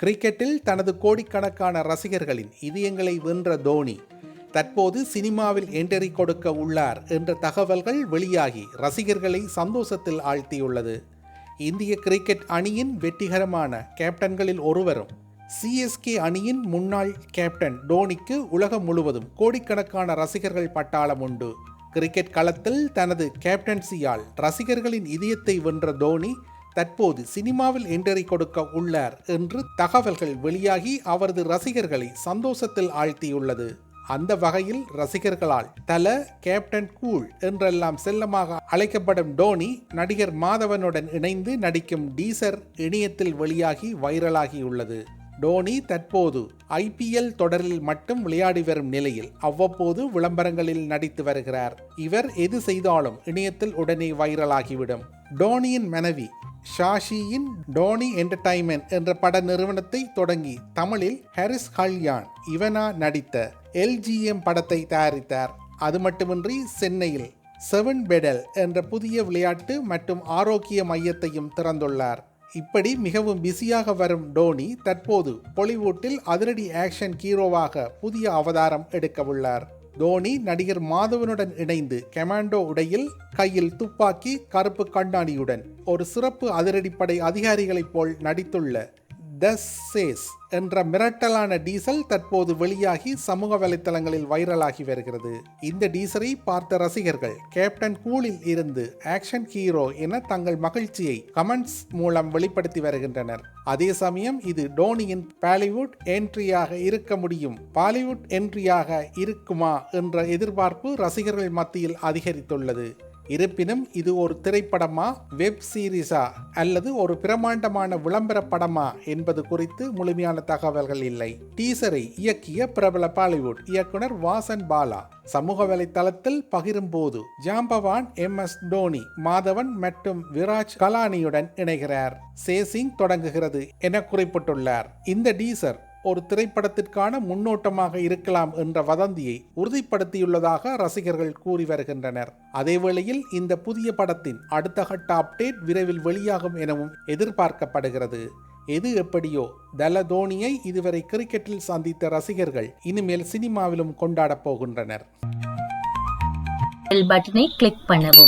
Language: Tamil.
கிரிக்கெட்டில் தனது கோடிக்கணக்கான ரசிகர்களின் இதயங்களை வென்ற தோனி தற்போது சினிமாவில் என்ட்ரி கொடுக்க உள்ளார் என்ற தகவல்கள் வெளியாகி ரசிகர்களை சந்தோஷத்தில் ஆழ்த்தியுள்ளது. இந்திய கிரிக்கெட் அணியின் வெற்றிகரமான கேப்டன்களில் ஒருவரும் சிஎஸ்கே அணியின் முன்னாள் கேப்டன் டோனிக்கு உலகம் முழுவதும் கோடிக்கணக்கான ரசிகர்கள் பட்டாளம் உண்டு. கிரிக்கெட் களத்தில் தனது கேப்டன்சியால் ரசிகர்களின் இதயத்தை வென்ற தோனி தற்போது சினிமாவில் என்ட்ரி கொடுக்க உள்ளார் என்று தகவல்கள் வெளியாகி அவரது ரசிகர்களை சந்தோஷத்தில் ஆழ்த்தியுள்ளது. அந்த வகையில் ரசிகர்களால் தல கேப்டன் கூல் என்றெல்லாம் செல்லமாக அழைக்கப்படும் டோனி நடிகர் மாதவனுடன் இணைந்து நடிக்கும் டீசர் இணையத்தில் வெளியாகி வைரலாகியுள்ளது. டோனி தற்போது ஐபிஎல் தொடரில் மட்டும் விளையாடி வரும் நிலையில் அவ்வப்போது விளம்பரங்களில் நடித்து வருகிறார். இவர் எது செய்தாலும் இணையத்தில் உடனே வைரலாகிவிடும். டோனியின் மனைவி ஷாஷியின் டோனி என்டர்டைன்மெண்ட் என்ற பட நிறுவனத்தை தொடங்கி தமிழில் ஹாரிஸ் கல்யாண் இவனா நடித்த எல்ஜிஎம் படத்தை தயாரித்தார். அது மட்டுமின்றி சென்னையில் செவன் பெடல் என்ற புதிய விளையாட்டு மற்றும் ஆரோக்கிய மையத்தையும் திறந்துள்ளார். இப்படி மிகவும் பிஸியாக வரும் டோனி தற்போது பொலிவுட்டில் அதிரடி ஆக்ஷன் ஹீரோவாக புதிய அவதாரம் எடுக்கவுள்ளார் தோனி நடிகர் மாதவனுடன் இணைந்து கமாண்டோ உடையில் கையில் துப்பாக்கி கருப்பு கண்ணாடியுடன் ஒரு சிறப்பு அதிரடிப்படை அதிகாரிகளைப் போல் நடித்துள்ள த சேஸ் என்ற மிரட்டலான டீசல் தற்போது வெளியாகி சமூக வலைத்தளங்களில் வைரலாகி வருகிறது. இந்த டீசரை பார்த்த ரசிகர்கள் கேப்டன் கூலில் இருந்து ஆக்ஷன் ஹீரோ என தங்கள் மகிழ்ச்சியை கமெண்ட்ஸ் மூலம் வெளிப்படுத்தி வருகின்றனர். அதே சமயம் இது டோனியின் பாலிவுட் என்ட்ரியாக இருக்க முடியும். பாலிவுட் என்ட்ரியாக இருக்குமா என்ற எதிர்பார்ப்பு ரசிகர்கள் மத்தியில் அதிகரித்துள்ளது. இருப்பினும் இது ஒரு திரைப்படமா வெப் சீரிஸா அல்லது ஒரு பிரமாண்டமான விளம்பர படமா என்பது குறித்து முழுமையான தகவல்கள் இல்லை. டீசரை இயக்கிய பிரபல பாலிவுட் இயக்குனர் வாசன் பாலா. சமூக வலைத்தளத்தில் பகிரும்போது ஜாம்பவான் எம். எஸ். டோனி மாதவன் மற்றும் விராஜ் கலானியுடன் இணைகிறார். சேசிங் தொடங்குகிறது என குறிப்பிட்டுள்ளார். இந்த டீசர் ஒரு திரைப்படத்திற்கான முன்னோட்டமாக இருக்கலாம் என்ற வதந்தியை உறுதிப்படுத்தியுள்ளதாக ரசிகர்கள் கூறி வருகின்றனர். அதேவேளையில் இந்த புதிய படத்தின் அடுத்த கட்ட அப்டேட் விரைவில் வெளியாகும் எனவும் எதிர்பார்க்கப்படுகிறது. எது எப்படியோ தல தோனியை இதுவரை கிரிக்கெட்டில் சந்தித்த ரசிகர்கள் இனிமேல் சினிமாவிலும் கொண்டாடப் போகின்றனர். பட்டனை கிளிக் பண்ணவும்.